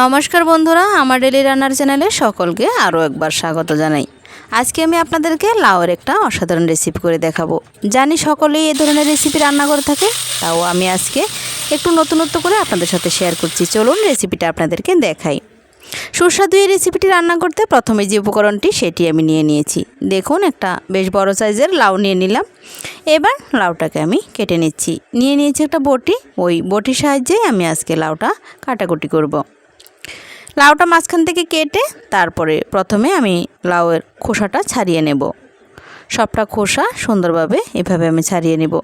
নমস্কার বন্ধুরা, আমার ডেলি রান্নার চ্যানেলে সকলকে আরও একবার স্বাগত জানাই। আজকে আমি আপনাদেরকে লাউয়ের একটা অসাধারণ রেসিপি করে দেখাবো। জানি সকলেই এ ধরনের রেসিপি রান্না করে থাকে, তাও আমি আজকে একটু নতুনত্ব করে আপনাদের সাথে শেয়ার করছি। চলুন রেসিপিটা আপনাদেরকে দেখাই। সুস্বাদু এই রেসিপিটি রান্না করতে প্রথমে যে উপকরণটি, সেটি আমি নিয়ে নিয়েছি। দেখুন, একটা বেশ বড় সাইজের লাউ নিয়ে নিলাম। এবার লাউটাকে আমি কেটে নিচ্ছি। নিয়ে নিয়েছি একটা বটি। ওই বটির সাহায্যেই আমি আজকে লাউটা কাটাকুটি করব। লাউটা মাঝখান থেকে কেটে তারপরে প্রথমে আমি লাউয়ের খোসাটা ছাড়িয়ে নেব। সবটা খোসা সুন্দরভাবে এভাবে আমি ছাড়িয়ে নেব।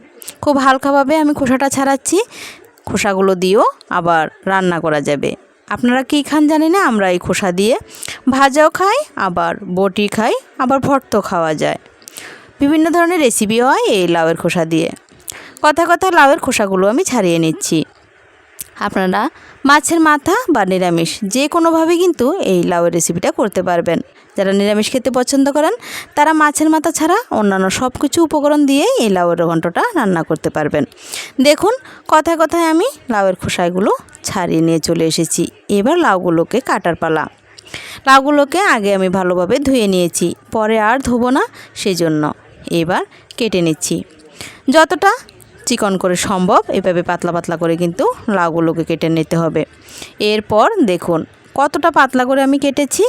খুব হালকাভাবে আমি খোসাটা ছাড়াচ্ছি। খোসাগুলো দিয়েও আবার রান্না করা যাবে। আপনারা কী খান জানি না, আমরা এই খোসা দিয়ে ভাজাও খাই, আবার বটি খাই, আবার ভর্ত খাওয়া যায়। বিভিন্ন ধরনের রেসিপি হয় এই লাউয়ের খোসা দিয়ে। কথা কথা লাউয়ের খোসাগুলো আমি ছাড়িয়ে নিচ্ছি। আপনারা মাছের মাথা বা নিরামিষ যে কোনোভাবে কিন্তু এই লাউয়ের রেসিপিটা করতে পারবেন। যারা নিরামিষ খেতে পছন্দ করেন, তারা মাছের মাথা ছাড়া অন্যান্য সব কিছু উপকরণ দিয়েই এই লাউয়ের ঘন্টটা রান্না করতে পারবেন। দেখুন, কথায় কথায় আমি লাউয়ের খোসাগুলো ছাড়িয়ে নিয়ে চলে এসেছি। এবার লাউগুলোকে কাটার পালা। লাউগুলোকে আগে আমি ভালোভাবে ধুয়ে নিয়েছি, পরে আর ধোবো না সেই জন্য এবার কেটে নিচ্ছি। যতটা চিকন করে সম্ভব। এভাবে পাতলা পাতলা করে কিন্তু লাউগুলোকে কেটে নিতে হবে। এরপর দেখুন, কতটা পাতলা করে আমি কেটেছি?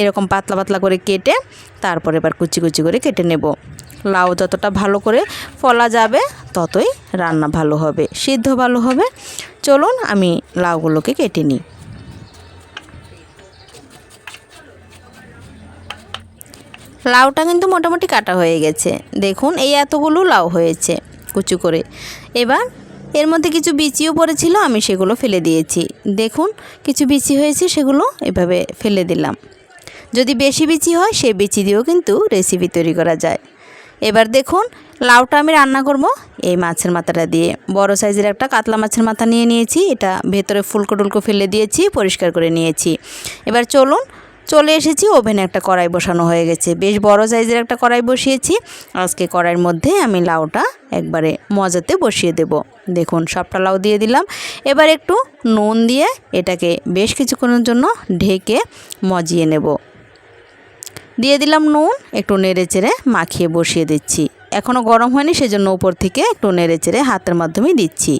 এরকম পাতলা পাতলা করে কেটে তারপর এবার কুচি কুচি করে কেটে নেব। লাউ যতটা ভালো করে ফলা যাবে, ততই রান্না ভালো হবে, সিদ্ধ ভালো হবে। চলুন আমি লাউগুলোকে কেটে নিই। লাউটা কিন্তু মোটামুটি কাটা হয়ে গেছে। দেখুন, এই এতগুলো লাউ হয়েছে। কুচু করে। এবার এর মধ্যে কিছু বিচিও পড়েছিল, আমি সেগুলো ফেলে দিয়েছি। দেখুন, কিছু বিচি হয়েছে, সেগুলো এভাবে ফেলে দিলাম। যদি বেশি বিচি হয় সে বিচি দিয়েও কিন্তু রেসিপি তৈরি করা যায়। এবার দেখুন, লাউটা আমি রান্না করব এই মাছের মাথাটা দিয়ে। বড় সাইজের একটা কাতলা মাছের মাথা নিয়ে নিয়েছি, এটা ভেতরে ফুলকো টুলকো ফেলে দিয়েছি, পরিষ্কার করে নিয়েছি। এবার চলুন চলে এসেছি, ওভেনে একটা কড়াই বসানো হয়ে গেছে। বেশ বড় সাইজের একটা কড়াই বসিয়েছি। আজকে কড়াইয়ের মধ্যে আমি লাউটা একবারে মজাতে বসিয়ে দেব। দেখুন, সবটা লাউ দিয়ে দিলাম। এবার একটু নুন দিয়ে এটাকে বেশ কিছুক্ষণের জন্য ঢেকে মজিয়ে নেব। দিয়ে দিলাম নুন, একটু নেড়ে চেড়ে মাখিয়ে বসিয়ে দিচ্ছি। এখনও গরম হয়নি, সেজন্য উপর থেকে একটু নেড়ে চেড়ে হাতের মাধ্যমে দিচ্ছি।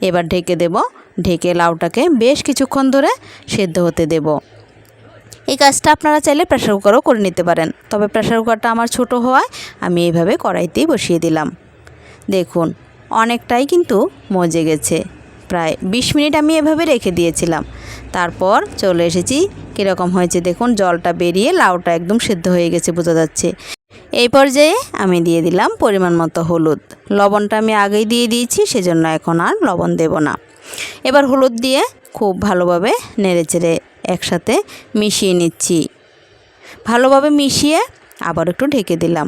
এবার ঢেকে দেব। ঢেকে লাউটাকে বেশ কিছুক্ষণ ধরে সেদ্ধ হতে দেব। এই কাজটা আপনারা চাইলে প্রেশার কুকারও করে নিতে পারেন। তবে প্রেশার কুকারটা আমার ছোট হওয়ায় আমি এইভাবে কড়াইতেই বসিয়ে দিলাম। দেখুন, অনেকটাই কিন্তু মজে গেছে। প্রায় বিশ মিনিট আমি এভাবে রেখে দিয়েছিলাম। তারপর চলে এসেছি, কীরকম হয়েছে দেখুন, জলটা বেরিয়ে লাউটা একদম সেদ্ধ হয়ে গেছে বোঝা যাচ্ছে। এই পর্যায়ে আমি দিয়ে দিলাম পরিমাণ মতো হলুদ। লবণটা আমি আগেই দিয়ে দিয়েছি, সেজন্য এখন আর লবণ দেব না। এবার হলুদ দিয়ে খুব ভালোভাবে নেড়ে চেড়ে একসাথে মিশিয়ে নিচ্ছি। ভালোভাবে মিশিয়ে আবার একটু ঢেকে দিলাম।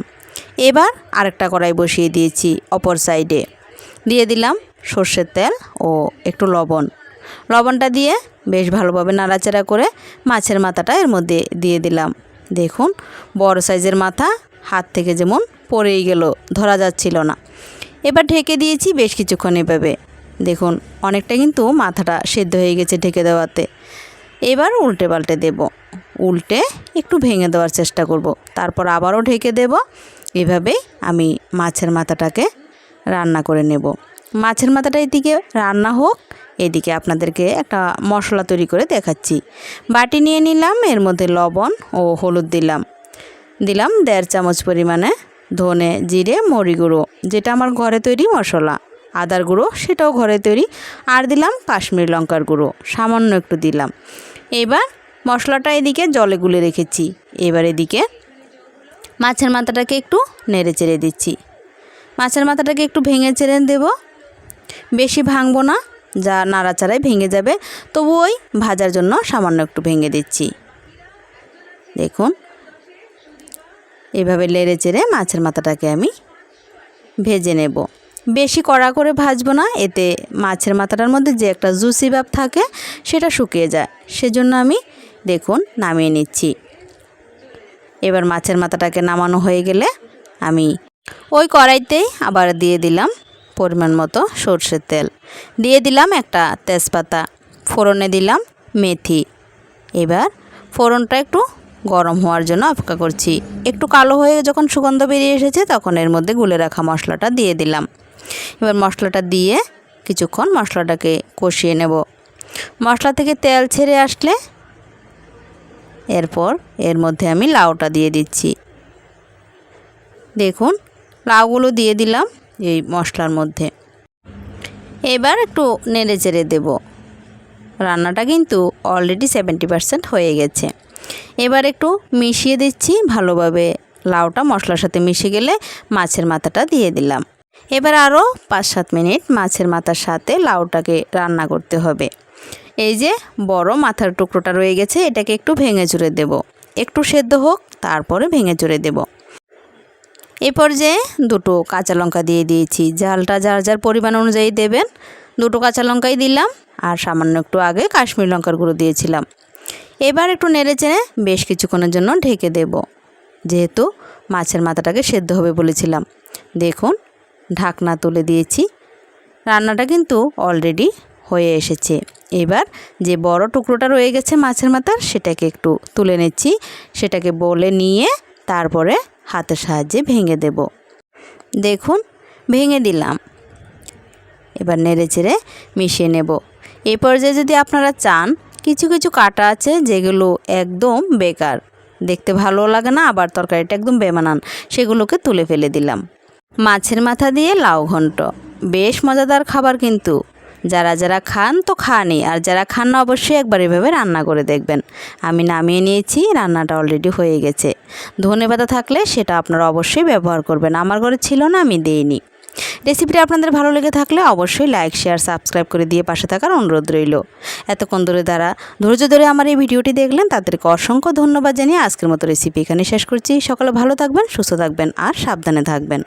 এবার আরেকটা কড়াই বসিয়ে দিয়েছি অপর সাইডে। দিয়ে দিলাম সর্ষের তেল ও একটু লবণ। লবণটা দিয়ে বেশ ভালোভাবে নাড়াচাড়া করে মাছের মাথাটা এর মধ্যে দিয়ে দিলাম। দেখুন, বড় সাইজের মাথা হাত থেকে যেমন পড়েই গেল, ধরা যাচ্ছিল না। এবার ঢেকে দিয়েছি বেশ কিছুক্ষণ এভাবে। দেখুন, অনেকটা কিন্তু মাথাটা সেদ্ধ হয়ে গেছে ঢেকে দেওয়াতে। এবার উল্টে পাল্টে দেব। উল্টে একটু ভেঙে দেওয়ার চেষ্টা করব। তারপর আবারও ঢেকে দেব। এভাবেই আমি মাছের মাথাটাকে রান্না করে নেব। মাছের মাথাটা এদিকে রান্না হোক, এদিকে আপনাদেরকে একটা মশলা তৈরি করে দেখাচ্ছি। বাটি নিয়ে নিলাম, এর মধ্যে লবণ ও হলুদ দিলাম। দিলাম দেড় চামচ পরিমাণে ধনে জিরে মরি গুঁড়ো, যেটা আমার ঘরে তৈরি মশলা। আদার গুঁড়ো সেটাও ঘরে তৈরি। আর দিলাম কাশ্মীর লঙ্কার গুঁড়ো, সামান্য একটু দিলাম। এবার মশলাটা এদিকে জলে গুলে রেখেছি। এবার এদিকে মাছের মাথাটাকে একটু নেড়ে চেড়ে দিচ্ছি। মাছের মাথাটাকে একটু ভেঙে চেড়ে দেব। বেশি ভাঙবো না, যা নাড়াচাড়ায় ভেঙে যাবে। তবু ওই ভাজার জন্য সামান্য একটু ভেঙে দিচ্ছি। দেখুন, এভাবে লেড়ে চেড়ে মাছের মাথাটাকে আমি ভেজে নেব। বেশি কড়া করে ভাজবো না, এতে মাছের মাথাটার মধ্যে যে একটা জুসি ভাব থাকে সেটা শুকিয়ে যায়। সেজন্য আমি দেখুন নামিয়ে নিচ্ছি। এবার মাছের মাথাটাকে নামানো হয়ে গেলে আমি ওই কড়াইতেই আবার দিয়ে দিলাম পরিমাণ মতো সর্ষের তেল। দিয়ে দিলাম একটা তেজপাতা, ফোড়নে দিলাম মেথি। এবার ফোড়নটা একটু গরম হওয়ার জন্য অপেক্ষা করছি। একটু কালো হয়ে যখন সুগন্ধ বেরিয়ে এসেছে তখন এর মধ্যে গুলে রাখা মশলাটা দিয়ে দিলাম। এবার মশলাটা দিয়ে কিছুক্ষণ মশলাটাকে কষিয়ে নেব। মশলা থেকে তেল ছেড়ে আসলে এরপর এর মধ্যে আমি লাউটা দিয়ে দিচ্ছি। দেখুন, লাউগুলো দিয়ে দিলাম এই মশলার মধ্যে। এবার একটু নেড়ে চেড়ে দেবো। রান্নাটা কিন্তু অলরেডি সেভেন্টি পারসেন্ট হয়ে গেছে। এবার একটু মিশিয়ে দিচ্ছি, ভালোভাবে লাউটা মশলার সাথে মিশে গেলে মাছের মাথাটা দিয়ে দিলাম। এবার আরও পাঁচ সাত মিনিট মাছের মাথার সাথে লাউটাকে রান্না করতে হবে। এই যে বড় মাথার টুকরোটা রয়ে গেছে, এটাকে একটু ভেঙে চুরে দেব। একটু সেদ্ধ হোক, তারপরে ভেঙে চুরে দেব। এই পর্যায়ে দুটো কাঁচা লঙ্কা দিয়ে দিয়েছি। ঝালটা যার যার পরিমাণ অনুযায়ী দেবেন। দুটো কাঁচা লঙ্কাই দিলাম আর সামান্য একটু আগে কাশ্মীর লঙ্কার গুঁড়ো দিয়েছিলাম। এবার একটু নেড়ে চেড়ে বেশ কিছুক্ষণের জন্য ঢেকে দেব। যেহেতু মাছের মাথাটাকে সেদ্ধ হবে বলেছিলাম। দেখুন ঢাকনা তুলে দিয়েছি। রান্নাটা কিন্তু অলরেডি হয়ে এসেছে। এবার যে বড় টুকরোটা রয়ে গেছে মাছের মাথার, সেটাকে একটু তুলে নিচ্ছি। সেটাকে বলে নিয়ে তারপরে হাতের সাহায্যে ভেঙে দেব। দেখুন, ভেঙে দিলাম। এবার নেড়ে চেড়ে মিশিয়ে নেব। এই পর্যায়ে যদি আপনারা চান, কিছু কিছু কাটা আছে যেগুলো একদম বেকার, দেখতে ভালো লাগে না, আবার তরকারিটা একদম বেমানান, সেগুলোকে তুলে ফেলে দিলাম। মাছের মাথা দিয়ে লাউ ঘন্ট। বেশ মজাদার খাবার কিন্তু। যারা যারা খান তো খানই, আর যারা খান না অবশ্যই একবার এভাবে রান্না করে দেখবেন। আমি নামিয়ে নিয়েছি, রান্নাটা অলরেডি হয়ে গেছে। ধনে পাতা থাকলে সেটা আপনারা অবশ্যই ব্যবহার করবেন। আমার ঘরে ছিল না, আমি দিইনি। রেসিপিটা আপনাদের ভালো লেগে থাকলে অবশ্যই লাইক, শেয়ার, সাবস্ক্রাইব করে দিয়ে পাশে থাকার অনুরোধ রইল। এতক্ষণ ধরে দ্বারা ধৈর্য ধরে আমার এই ভিডিওটি দেখলেন, তাদেরকে অসংখ্য ধন্যবাদ জানিয়ে আজকের মতো রেসিপি এখানে শেষ করছি। সকালে ভালো থাকবেন, সুস্থ থাকবেন, আর সাবধানে থাকবেন।